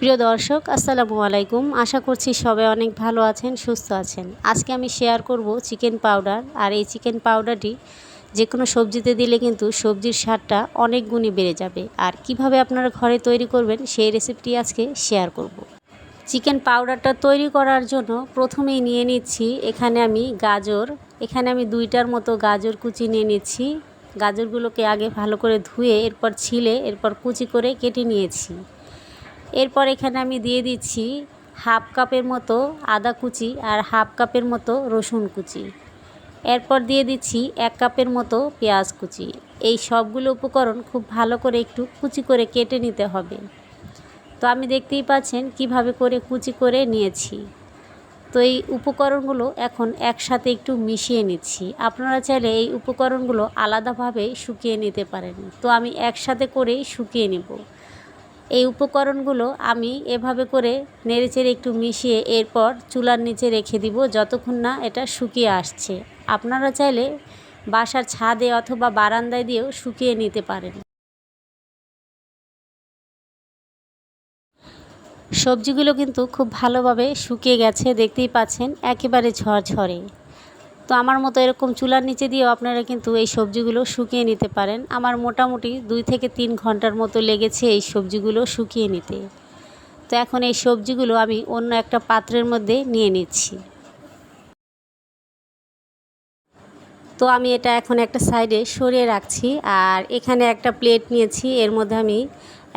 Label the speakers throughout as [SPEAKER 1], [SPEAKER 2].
[SPEAKER 1] প্রিয় দর্শক, আসসালামু আলাইকুম। আশা করছি সবাই অনেক ভালো আছেন, সুস্থ আছেন। আজকে আমি শেয়ার করব চিকেন পাউডার আর এই চিকেন পাউডারটি যে কোনো সবজিতে দিলে কিন্তু সবজির স্বাদটা অনেক গুণে বেড়ে যাবে। আর কীভাবে আপনারা ঘরে তৈরি করবেন সেই রেসিপিটি আজকে শেয়ার করব। চিকেন পাউডারটা তৈরি করার জন্য প্রথমেই নিয়ে নিচ্ছি এখানে আমি গাজর। এখানে আমি দুইটার মতো গাজর কুচি নিয়ে নিচ্ছি। গাজরগুলোকে আগে ভালো করে ধুয়ে, এরপর ছিলে, এরপর কুচি করে কেটে নিয়েছি। এরপর এখানে আমি দিয়ে দিচ্ছি হাফ কাপের মতো আদা কুচি আর হাফ কাপের মতো রসুন কুচি। এরপর দিয়ে দিচ্ছি এক কাপের মতো পেঁয়াজ কুচি। এই সবগুলো উপকরণ খুব ভালো করে একটু কুচি করে কেটে নিতে হবে। তো আমি দেখতেই পাচ্ছেন কীভাবে করে কুচি করে নিয়েছি। তো এই উপকরণগুলো এখন একসাথে একটু মিশিয়ে নিচ্ছি। আপনারা চাইলে এই উপকরণগুলো আলাদাভাবে শুকিয়ে নিতে পারেন। তো আমি একসাথে করেই শুকিয়ে নেব। এই উপকরণগুলো আমি এভাবে করে নেড়েচেড়ে একটু মিশিয়ে এরপর চুলার নিচে রেখে দিব যতক্ষণ না এটা শুকিয়ে আসছে। আপনারা চাইলে বাসার ছাদে অথবা বারান্দায় দিয়েও শুকিয়ে নিতে পারেন। সবজিগুলো কিন্তু খুব ভালোভাবে শুকিয়ে গেছে, দেখতেই পাচ্ছেন, একেবারে ঝরঝরে। তো আমার মতো এরকম চুলার নিচে দিয়েও আপনারা কিন্তু এই সবজিগুলো শুকিয়ে নিতে পারেন। আমার মোটামুটি দুই থেকে তিন ঘণ্টার মতো লেগেছে এই সবজিগুলো শুকিয়ে নিতে। তো এখন এই সবজিগুলো আমি অন্য একটা পাত্রের মধ্যে নিয়ে নিচ্ছি। তো আমি এটা এখন একটা সাইডে সরিয়ে রাখছি আর এখানে একটা প্লেট নিয়েছি। এর মধ্যে আমি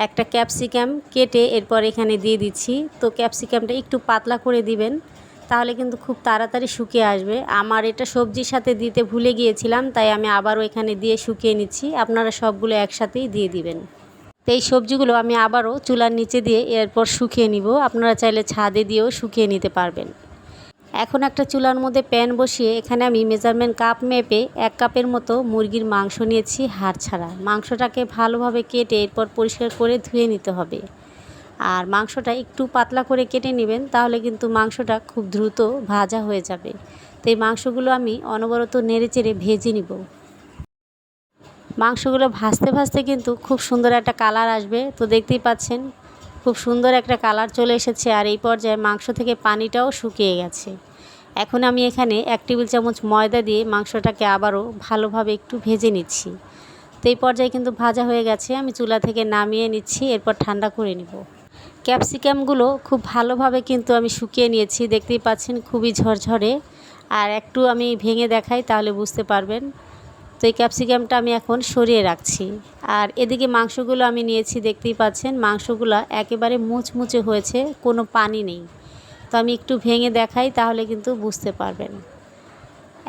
[SPEAKER 1] একটা ক্যাপসিকাম কেটে এরপর এখানে দিয়ে দিচ্ছি। তো ক্যাপসিকামটা একটু পাতলা করে দিবেন। তাহলে কিন্তু খুব তাড়াতাড়ি শুকিয়ে আসবে। আমার এটা সবজির সাথে দিতে ভুলে গিয়েছিলাম, তাই আমি আবারও এখানে দিয়ে শুকিয়ে নিচ্ছি। আপনারা সবগুলো একসাথেই দিয়ে দিবেন। তো এই সবজিগুলো আমি আবারও চুলার নিচে দিয়ে এরপর শুকিয়ে নিব। আপনারা চাইলে ছাদে দিয়েও শুকিয়ে নিতে পারবেন। এখন একটা চুলার মধ্যে প্যান বসিয়ে এখানে আমি মেজারমেন্ট কাপ মেপে এক কাপের মতো মুরগির মাংস নিয়েছি হাড় ছাড়া মাংসটাকে ভালোভাবে কেটে এরপর পরিষ্কার করে ধুয়ে নিতে হবে। আর মাংসটা একটু পাতলা করে কেটে নেবেন, তাহলে কিন্তু মাংসটা খুব দ্রুত ভাজা হয়ে যাবে। তো এই মাংসগুলো আমি অনবরত নেড়ে চেড়ে ভেজে নিব। মাংসগুলো ভাজতে ভাজতে কিন্তু খুব সুন্দর একটা কালার আসবে। তো দেখতেই পাচ্ছেন, খুব সুন্দর একটা কালার চলে এসেছে আর এই পর্যায়ে মাংস থেকে পানিটাও শুকিয়ে গেছে। এখন আমি এখানে এক টেবিল চামচ ময়দা দিয়ে মাংসটাকে আবারও ভালোভাবে একটু ভেজে নিচ্ছি। তো এই পর্যায়ে কিন্তু ভাজা হয়ে গেছে, আমি চুলা থেকে নামিয়ে নিচ্ছি, এরপর ঠান্ডা করে নিব। ক্যাপসিকামগুলো খুব ভালোভাবে কিন্তু আমি শুকিয়ে নিয়েছি। দেখতেই পাচ্ছেন খুবই ঝরঝরে। আর একটু আমি ভেঙে দেখাই তাহলে বুঝতে পারবেন। তো এই ক্যাপসিকামটা আমি এখন সরিয়ে রাখছি। আর এদিকে মাংসগুলো আমি নিয়েছি, দেখতেই পাচ্ছেন মাংসগুলো একেবারে মুচমুচে হয়েছে, কোনো পানি নেই। তো আমি একটু ভেঙে দেখাই তাহলে কিন্তু বুঝতে পারবেন।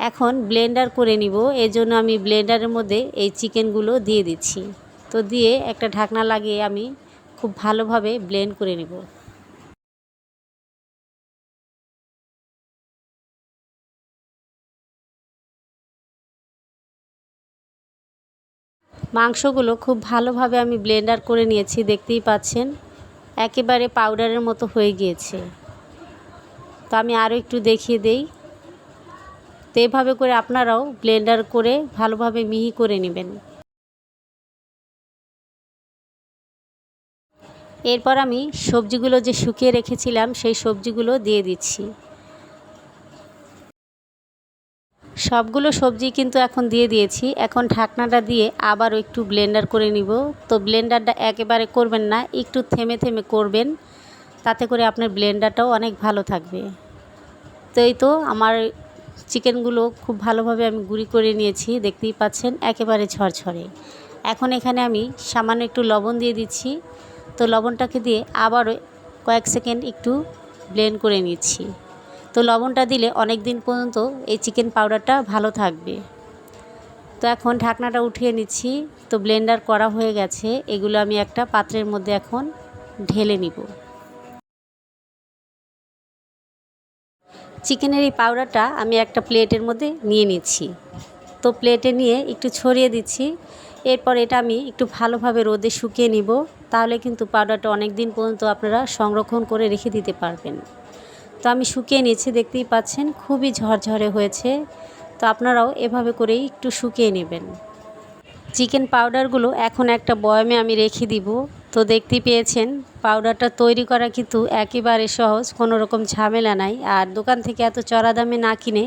[SPEAKER 1] এখন ব্লেন্ডার করে নিব জন্য আমি ব্লেন্ডারের মধ্যে এই চিকেনগুলো দিয়ে দিচ্ছি। তো দিয়ে একটা ঢাকনা লাগিয়ে আমি খুব ভালোভাবে ব্লেন্ড করে নিব। মাংসগুলো খুব ভালোভাবে আমি ব্লেন্ডার করে নিয়েছি, দেখতেই পাচ্ছেন। একেবারে পাউডারের মতো হয়ে গিয়েছে। তো আমি আরও একটু দেখিয়ে দেই। তো এভাবে করে আপনারাও ব্লেন্ডার করে ভালোভাবে মিহি করে নেবেন। এরপর আমি সবজিগুলো যে শুকিয়ে রেখেছিলাম, সেই সবজিগুলো দিয়ে দিচ্ছি। সবগুলো সবজি কিন্তু এখন দিয়ে দিয়েছি। এখন ঢাকনাটা দিয়ে আবারও একটু ব্লেন্ডার করে নিব। তো ব্লেন্ডারটা একেবারে করবেন না, একটু থেমে থেমে করবেন। তাতে করে আপনার ব্লেন্ডারটাও অনেক ভালো থাকবে। তো এই তো আমার চিকেনগুলো খুব ভালোভাবে আমি গুঁড়ি করে নিয়েছি, দেখতেই পাচ্ছেন, একেবারে ঝরঝরে। এখন এখানে আমি সামান্য একটু লবণ দিয়ে দিচ্ছি। তো লবণটাকে দিয়ে আবারও কয়েক সেকেন্ড একটু ব্লেন্ড করে নিচ্ছি। তো লবণটা দিলে অনেক দিন পর্যন্ত এই চিকেন পাউডারটা ভালো থাকবে। তো এখন ঢাকনাটা উঠিয়ে নিচ্ছি। তো ব্লেন্ডার করা হয়ে গেছে। এগুলো আমি একটা পাত্রের মধ্যে এখন ঢেলে নিব। চিকেনের এই পাউডারটা আমি একটা প্লেটের মধ্যে নিয়ে নিচ্ছি। তো প্লেটে নিয়ে একটু ছড়িয়ে দিচ্ছি। এরপর এটা আমি একটু ভালোভাবে রোদে শুকিয়ে নিব। তাহলে কিন্তু পাউডারটা অনেক দিন পর্যন্ত আপনারা সংরক্ষণ করে রেখে দিতে পারবেন। তো আমি শুকিয়ে নিয়েছি, দেখতেই পাচ্ছেন, খুবই ঝরঝরে হয়েছে। তো আপনারাও এভাবে করেই একটু শুকিয়ে নেবেন। চিকেন পাউডারগুলো এখন একটা বয়মে আমি রেখে দিব। তো দেখতে পেয়েছেন পাউডারটা তৈরি করা কিন্তু একেবারে সহজ, কোনো রকম ঝামেলা নাই। আর দোকান থেকে এত চড়া দামে না কিনে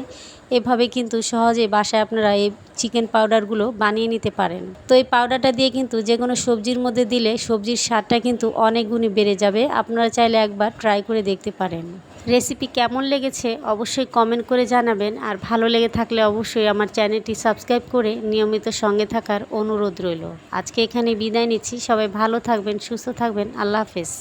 [SPEAKER 1] এভাবে কিন্তু সহজে বাসায় আপনারা এই চিকেন পাউডারগুলো বানিয়ে নিতে পারেন। তো এই পাউডারটা দিয়ে কিন্তু যে কোনো সবজির মধ্যে দিলে সবজির স্বাদটা কিন্তু অনেক গুণে বেড়ে যাবে। আপনারা চাইলে একবার ট্রাই করে দেখতে পারেন। রেসিপি কেমন লেগেছে অবশ্যই কমেন্ট করে জানাবেন। আর ভালো লেগে থাকলে অবশ্যই আমার চ্যানেলটি সাবস্ক্রাইব করে নিয়মিত সঙ্গে থাকার অনুরোধ রইল। আজকে এখানে বিদায় নিচ্ছি। সবাই ভালো থাকবেন, সুস্থ থাকবেন। আল্লাহ হাফেজ।